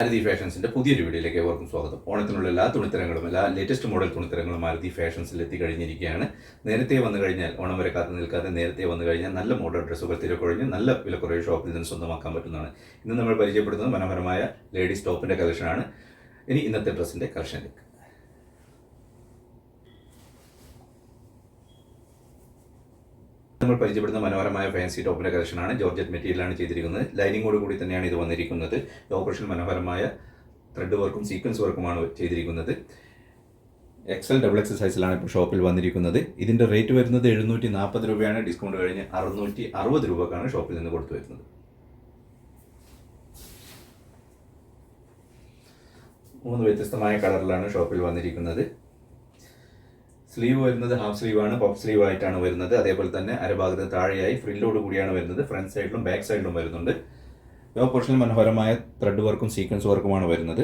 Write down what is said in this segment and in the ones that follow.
മാരുതി ഫാഷൻസിന്റെ പുതിയൊരു വീഡിയോയിലേക്ക് ഏവർക്കും സ്വാഗതം. ഓണത്തിനുള്ള എല്ലാ തുണിത്തരങ്ങളും എല്ലാ ലേറ്റസ്റ്റ് മോഡൽ തുണിത്തരങ്ങളും മാരുതി ഫാഷൻസിൽ എത്തിക്കഴിഞ്ഞിരിക്കുകയാണ് നേരത്തെ വന്നു കഴിഞ്ഞാൽ ഓണം വരെ കാത്തു നിൽക്കാതെ നേരത്തെ വന്നു കഴിഞ്ഞാൽ നല്ല മോഡൽ ഡ്രസ്സുകൾ തിരക്കൊഴിഞ്ഞ് നല്ല വിലക്കുറവ് ഷോപ്പിൽ നിന്ന് സ്വന്തമാക്കാൻ പറ്റുന്നതാണ്. ഇന്ന് നമ്മൾ പരിചയപ്പെടുന്നത് മനോഹരമായ ലേഡീസ് ടോപ്പിന്റെ കളക്ഷനാണ് ഇനി ഇന്നത്തെ ഡ്രസ്സിന്റെ കളക്ഷനിലേക്ക് നമ്മൾ പരിചയപ്പെടുന്ന മനോഹരമായ ഫാൻസി ടോപ്പിന്റെ കളക്ഷനാണ് ജോർജറ്റ് മെറ്റീരിയലാണ് ചെയ്തിരിക്കുന്നത്. ലൈനിങ്ങോട് കൂടി തന്നെയാണ് ഇത് വന്നിരിക്കുന്നത്. ഓപ്പറേഷൻ മനോഹരമായ ത്രെഡ് വർക്കും സീക്വൻസ് വർക്കുമാണ് ചെയ്തിരിക്കുന്നത്. എക്സൽ ഡബിൾ എക്സൽ സൈസിലാണ് ഇപ്പോൾ ഷോപ്പിൽ വന്നിരിക്കുന്നത്. ഇതിന്റെ റേറ്റ് വരുന്നത് എഴുന്നൂറ്റി നാൽപ്പത് രൂപയാണ്. ഡിസ്കൗണ്ട് കഴിഞ്ഞ് അറുന്നൂറ്റി അറുപത് രൂപക്കാണ് ഷോപ്പിൽ നിന്ന് കൊടുത്തു വരുന്നത്. മൂന്ന് വ്യത്യസ്തമായ കളറിലാണ് ഷോപ്പിൽ വന്നിരിക്കുന്നത്. സ്ലീവ് വരുന്നത് ഹാഫ് സ്ലീവ് ആണ് പഫ് സ്ലീവ് ആയിട്ടാണ് വരുന്നത്. അതേപോലെ തന്നെ അരഭാഗത്ത് താഴെയായി ഫ്രില്ലോട് കൂടിയാണ് വരുന്നത്. ഫ്രണ്ട് സൈഡിലും ബാക്ക് സൈഡിലും വരുന്നുണ്ട്. ലോ പോർഷനിൽ മനോഹരമായ ത്രെഡ് വർക്കും സീക്വൻസ് വർക്കുമാണ് വരുന്നത്.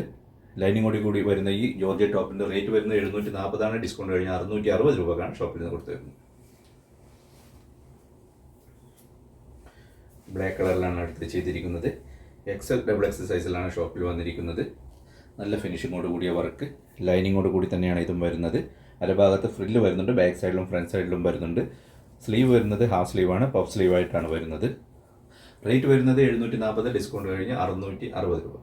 ലൈനിങ്ങോട് കൂടി വരുന്ന ഈ ജോർജ് ടോപ്പിന്റെ റേറ്റ് വരുന്നത് എഴുന്നൂറ്റി നാൽപ്പതാണ് ഡിസ്കൗണ്ട് കഴിഞ്ഞ അറുന്നൂറ്റി അറുപത് രൂപക്കാണ് ഷോപ്പിൽ നിന്ന് കൊടുത്തിരുന്നത് ബ്ലാക്ക് കളറിലാണ് അടുത്ത് ചെയ്തിരിക്കുന്നത്. എക്സൽ ഡബിൾ എക്സ് സൈസിലാണ് ഷോപ്പിൽ വന്നിരിക്കുന്നത്. നല്ല ഫിനിഷിങ്ങോട് കൂടിയ വർക്ക് ലൈനിങ്ങോട് കൂടി തന്നെയാണ് ഇതും വരുന്നത്. അരഭാഗത്ത് ഫ്രില്ല് വരുന്നുണ്ട് ബാക്ക് സൈഡിലും ഫ്രണ്ട് സൈഡിലും വരുന്നുണ്ട്. സ്ലീവ് വരുന്നത് ഹാഫ് സ്ലീവാണ് പഫ് സ്ലീവ് ആയിട്ടാണ് വരുന്നത്. റേറ്റ് വരുന്നത് എഴുന്നൂറ്റി നാൽപ്പത് ഡിസ്കൗണ്ട് കഴിഞ്ഞ് അറുന്നൂറ്റി അറുപത് രൂപ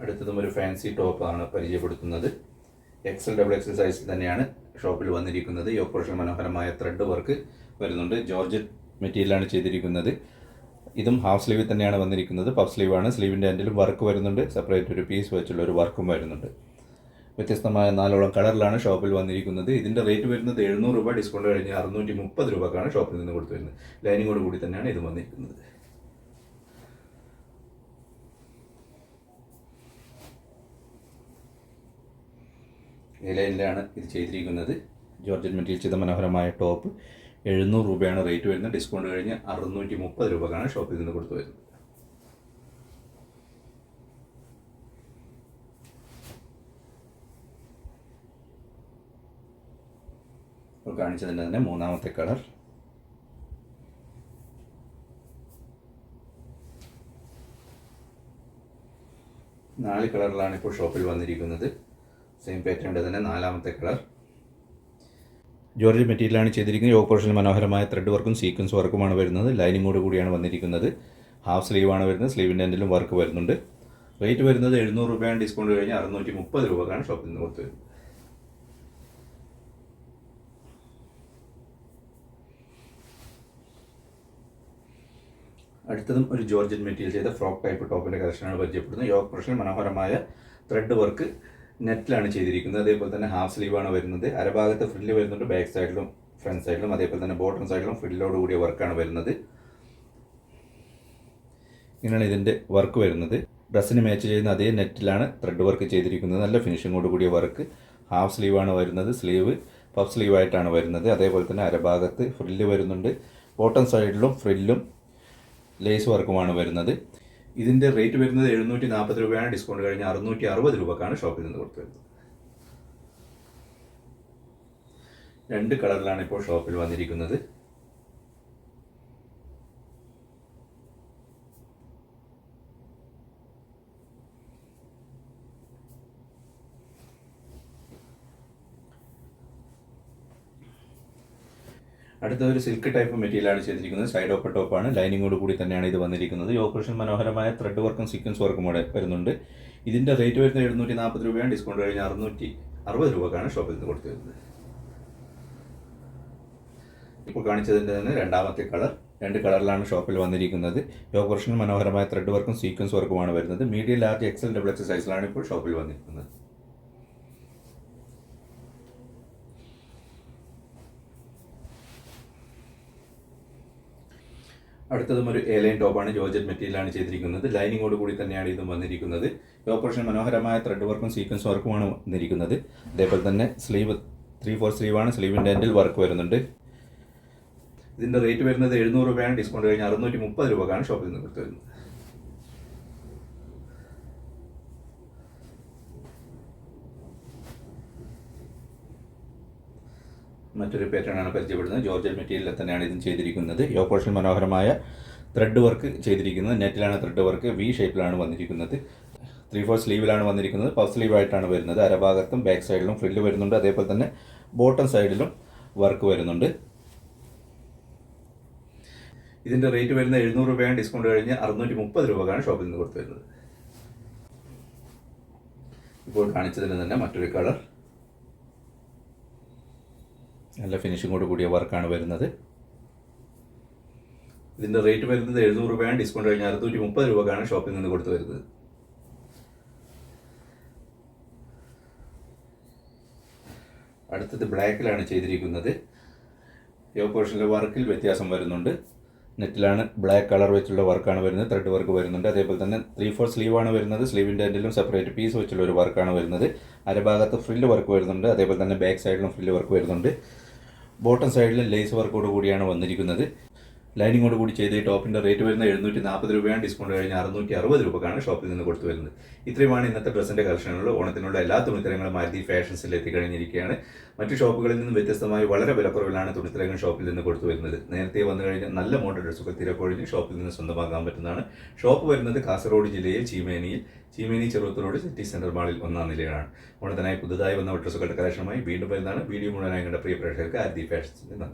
അടുത്തതും ഒരു ഫാൻസി ടോപ്പാണ് പരിചയപ്പെടുത്തുന്നത്. എക്സൽ ഡബിൾ എക്സൽ സൈസിൽ തന്നെയാണ് ഷോപ്പിൽ വന്നിരിക്കുന്നത്. ഈ ഓപ്പറേഷൻ മനോഹരമായ ത്രെഡ് വർക്ക് വരുന്നുണ്ട്. ജോർജറ്റ് മെറ്റീരിയലാണ് ചെയ്തിരിക്കുന്നത്. ഇതും ഹാഫ് സ്ലീവിൽ തന്നെയാണ് വന്നിരിക്കുന്നത്. പഫ് സ്ലീവാണ് സ്ലീവിന്റെ എൻഡിലും വർക്ക് വരുന്നുണ്ട്. സെപ്പറേറ്റ് ഒരു പീസ് വെച്ചുള്ള ഒരു വർക്കും വരുന്നുണ്ട്. വ്യത്യസ്തമായ നാലോളം കളറിലാണ് ഷോപ്പിൽ വന്നിരിക്കുന്നത്. ഇതിന്റെ റേറ്റ് വരുന്നത് എഴുന്നൂറ് രൂപ ഡിസ്കൗണ്ട് കഴിഞ്ഞ് അറുന്നൂറ്റി മുപ്പത് രൂപക്കാണ് ഷോപ്പിൽ നിന്ന് കൊടുത്തു വരുന്നത് ലൈനിങ്ങോട് കൂടി തന്നെയാണ് ഇത് വന്നിരിക്കുന്നത്. ഈ ലൈനിലാണ് ഇത് ചെയ്തിരിക്കുന്നത്. ജോർജറ്റ് മെറ്റീരിയൽ ചെയ്ത മനോഹരമായ ടോപ്പ്. എഴുന്നൂറ് രൂപയാണ് റേറ്റ് വരുന്നത്. ഡിസ്കൗണ്ട് കഴിഞ്ഞ് അറുന്നൂറ്റി മുപ്പത് രൂപക്കാണ് ഷോപ്പിൽ നിന്ന് കൊടുത്തു വരുന്നത്. കാണിച്ചതിന്റെ തന്നെ മൂന്നാമത്തെ കളർ. നാല് കളറിലാണ് ഇപ്പോൾ ഷോപ്പിൽ വന്നിരിക്കുന്നത്. സെയിം പാറ്റേണിന്റെ തന്നെ നാലാമത്തെ കളർ. ജോർജ് മെറ്റീരിയലാണ് ചെയ്തിരിക്കുന്നത്. യോഗ പോർഷനിൽ മനോഹരമായ ത്രെഡ് വർക്കും സീക്വൻസ് വർക്കുമാണ് വരുന്നത്. ലൈനിങ്ങോട് കൂടിയാണ് വന്നിരിക്കുന്നത്. ഹാഫ് സ്ലീവാണ് വരുന്നത്. സ്ലീവിന്റെ എൻഡിലും വർക്ക് വരുന്നുണ്ട്. റേറ്റ് വരുന്നത് എഴുന്നൂറ് രൂപയാണ്. ഡിസ്കൗണ്ട് കഴിഞ്ഞ് അറുന്നൂറ്റി മുപ്പത് രൂപക്കാണ് ഷോപ്പിൽ നിന്ന് അടുത്തതും ഒരു ജോർജറ്റ് മെറ്റീരിയൽ ചെയ്ത ഫ്രോക്ക് ടൈപ്പ് ടോപ്പിന്റെ കളക്ഷനാണ് പരിചയപ്പെടുന്നത്. യോഗ പോർഷനിൽ മനോഹരമായ ത്രെഡ് വർക്ക് നെറ്റിലാണ് ചെയ്തിരിക്കുന്നത്. അതേപോലെ തന്നെ ഹാഫ് സ്ലീവാണ് വരുന്നത്. അരഭാഗത്ത് ഫ്രില്ല് വരുന്നുണ്ട് ബാക്ക് സൈഡിലും ഫ്രണ്ട് സൈഡിലും അതേപോലെ തന്നെ ബോട്ടം സൈഡിലും ഫ്രില്ലോട് കൂടിയ വർക്കാണ് വരുന്നത്. ഇങ്ങനെയാണ് ഇതിന്റെ വർക്ക് വരുന്നത്. ഡ്രസ്സിന് മാച്ച് ചെയ്യുന്ന അതേ നെറ്റിലാണ് ത്രെഡ് വർക്ക് ചെയ്തിരിക്കുന്നത്. നല്ല ഫിനിഷിങ്ങോട് കൂടിയ വർക്ക് ഹാഫ് സ്ലീവാണ് വരുന്നത്. സ്ലീവ് പഫ് സ്ലീവായിട്ടാണ് വരുന്നത്. അതേപോലെ തന്നെ അരഭാഗത്ത് ഫ്രില്ല് വരുന്നുണ്ട്. ബോട്ടം സൈഡിലും ഫ്രില്ലും ലേസ് വർക്കുമാണ് വരുന്നത്. ഇതിന്റെ റേറ്റ് വരുന്നത് എഴുന്നൂറ്റി നാൽപ്പത് രൂപയാണ്. ഡിസ്കൗണ്ട് കഴിഞ്ഞ് അറുന്നൂറ്റി അറുപത് രൂപക്കാണ് ഷോപ്പിൽ നിന്ന് കൊടുത്തു വരുന്നത് രണ്ട് കളറിലാണ് ഇപ്പോൾ ഷോപ്പിൽ വന്നിരിക്കുന്നത്. അടുത്ത ഒരു സിൽക്ക് ടൈപ്പ് മെറ്റീരിയലാണ് ചെയ്തിരിക്കുന്നത്. സൈഡ് ഓപ്പൺ ടോപ്പാണ് ലൈനിങ്ങോട് കൂടി തന്നെയാണ് ഇത് വന്നിരിക്കുന്നത്. ഈ ഓപ്പറേഷൻ മനോഹരമായ ത്രെഡ് വർക്കും സീക്വൻസ് വർക്കും കൂടെ വരുന്നുണ്ട്. ഇതിന്റെ റേറ്റ് വരുന്നത് എഴുന്നൂറ്റി നാൽപ്പത് രൂപയാണ്. ഡിസ്കൗണ്ട് കഴിഞ്ഞ് അറുന്നൂറ്റി അറുപത് രൂപക്കാണ് ഷോപ്പിൽ നിന്ന് കൊടുത്തു വരുന്നത് ഇപ്പോൾ കാണിച്ചതിന്റെ തന്നെ രണ്ടാമത്തെ കളർ രണ്ട് കളറിലാണ് ഷോപ്പിൽ വന്നിരിക്കുന്നത്. ഓപ്പറേഷൻ മനോഹരമായ ത്രെഡ് വർക്കും സീക്വൻസ് വർക്കുമാണ് വരുന്നത്. Medium large XL double X സൈസിലാണ് ഇപ്പോൾ ഷോപ്പിൽ വന്നിരിക്കുന്നത്. അടുത്തതും ഒരു എലൈൻ ടോപ്പാണ് ജോർജറ്റ് മെറ്റീരിയലാണ് ചെയ്തിരിക്കുന്നത്. ലൈനിങ്ങോട് കൂടി തന്നെയാണ് ഇതും വന്നിരിക്കുന്നത്. ഈ ഓപ്പറേഷൻ മനോഹരമായ ത്രെഡ് വർക്കും സീക്വൻസ് വർക്കുമാണ് വന്നിരിക്കുന്നത്. അതേപോലെ തന്നെ സ്ലീവ് ത്രീ ഫോർ സ്ലീവാണ് സ്ലീവിന്റെ എൻഡിൽ വർക്ക് വരുന്നുണ്ട്. ഇതിന്റെ റേറ്റ് വരുന്നത് എഴുന്നൂറ് രൂപയാണ്. ഡിസ്കൗണ്ട് കഴിഞ്ഞ് അറുന്നൂറ്റി മുപ്പത് രൂപക്കാണ് ഷോപ്പിൽ നിന്ന് കൊടുത്തു വരുന്നത്. മറ്റൊരു പാറ്റേൺ ആണ് പരിചയപ്പെടുന്നത്. ജോർജൽ മെറ്റീരിയലിൽ തന്നെയാണ് ഇതും ചെയ്തിരിക്കുന്നത്. യോ പോർഷൻ മനോഹരമായ ത്രെഡ് വർക്ക് ചെയ്തിരിക്കുന്നത്. നെറ്റിലാണ് ത്രെഡ് വർക്ക് വി ഷേപ്പിലാണ് വന്നിരിക്കുന്നത്. ത്രീ ഫോർ സ്ലീവിലാണ് വന്നിരിക്കുന്നത്. പഫ് സ്ലീവ് ആയിട്ടാണ് വരുന്നത്. അരഭാഗത്തും ബാക്ക് സൈഡിലും ഫ്രില്ല് വരുന്നുണ്ട്. അതേപോലെ തന്നെ ബോട്ടം സൈഡിലും വർക്ക് വരുന്നുണ്ട്. ഇതിന്റെ റേറ്റ് വരുന്ന എഴുന്നൂറ് രൂപയാണ്. ഡിസ്കൗണ്ട് കഴിഞ്ഞ് അറുന്നൂറ്റി മുപ്പത് രൂപക്കാണ് ഷോപ്പിൽ നിന്ന് കൊടുത്തു വരുന്നത്. ഇപ്പോൾ കാണിച്ചതിന് തന്നെ മറ്റൊരു കളർ നല്ല ഫിനിഷിങ്ങോട് കൂടിയ വർക്കാണ് വരുന്നത്. ഇതിന്റെ റേറ്റ് വരുന്നത് എഴുന്നൂറ് രൂപയാണ് ഡിസ്കൗണ്ട് കഴിഞ്ഞാൽ അറുന്നൂറ്റി മുപ്പത് രൂപക്കാണ് ഷോപ്പിൽ നിന്ന് കൊടുത്തു വരുന്നത്. അടുത്തത് ബ്ലാക്കിലാണ് ചെയ്തിരിക്കുന്നത്. യോ പോർഷനിലെ വർക്കിൽ വ്യത്യാസം വരുന്നുണ്ട്. നെറ്റിലാണ് ബ്ലാക്ക് കളർ വെച്ചുള്ള വർക്കാണ് വരുന്നത് ത്രെഡ് വർക്ക് വരുന്നുണ്ട്. അതേപോലെ തന്നെ ത്രീ ഫോർ സ്ലീവാണ് വരുന്നത്. സ്ലീവിന്റെ എൻഡിലും സെപ്പറേറ്റ് പീസ് വെച്ചുള്ള ഒരു വർക്കാണ് വരുന്നത്. അരഭാഗത്ത് ഫ്രില്ല് വർക്ക് വരുന്നുണ്ട്. അതേപോലെ തന്നെ ബാക്ക് സൈഡിലും ഫ്രില്ല് വർക്ക് വരുന്നുണ്ട്. ബോട്ടം സൈഡിൽ ലേസ് വർക്കോട് കൂടിയാണ് വന്നിരിക്കുന്നത്. ലൈനിങ്ങോട് കൂടി ചെയ്ത് ഈ ടോപ്പിന്റെ റേറ്റ് വരുന്നത് എഴുന്നൂറ്റി നാൽപ്പത് രൂപയാണ്. ഡിസ്കൗണ്ട് കഴിഞ്ഞ് അറുന്നൂറ്റി അറുപത് രൂപക്കാണ് ഷോപ്പിൽ നിന്ന് കൊടുത്തു വരുന്നത്. ഇത്രയുമാണ് ഇന്നത്തെ ഡ്രസ്സിന്റെ കളക്ഷനുകൾ ഓണത്തിനുള്ള എല്ലാ തുണിത്തരങ്ങളും മാരുതി ഫാഷൻസിൽ എത്തിക്കഴിഞ്ഞിരിക്കുകയാണ്. മറ്റു ഷോപ്പുകളിൽ നിന്നും വ്യത്യസ്തമായി വളരെ വിലക്കുറവിലാണ് തുണിത്തരങ്ങൾ ഷോപ്പിൽ നിന്ന് കൊടുത്തു വരുന്നത്. നേരത്തെ വന്നു കഴിഞ്ഞാൽ നല്ല മോഡൽ ഡ്രസ്സുകൾ തിരക്കൊഴിഞ്ഞ് ഷോപ്പിൽ നിന്ന് സ്വന്തമാക്കാൻ പറ്റുന്നതാണ്. ഷോപ്പ് വരുന്നത് കാസർഗോഡ് ജില്ലയിൽ ചീമേനിയിൽ. ചീമേനി ചെറുത്തൂരോട് സിറ്റി സെന്റർ മാളിൽ ഒന്നാം നിലയിലാണ്. ഓണത്തിനായി പുതുതായി വന്ന ഡ്രസ്സുകളുടെ കളക്ഷനുമായി വീണ്ടും വരുന്നതാണ്. വീഡിയോ മുഴുവനായി കണ്ട പ്രിയ പ്രേക്ഷകർക്ക് ആരതി ഫാഷൻസിന്റെ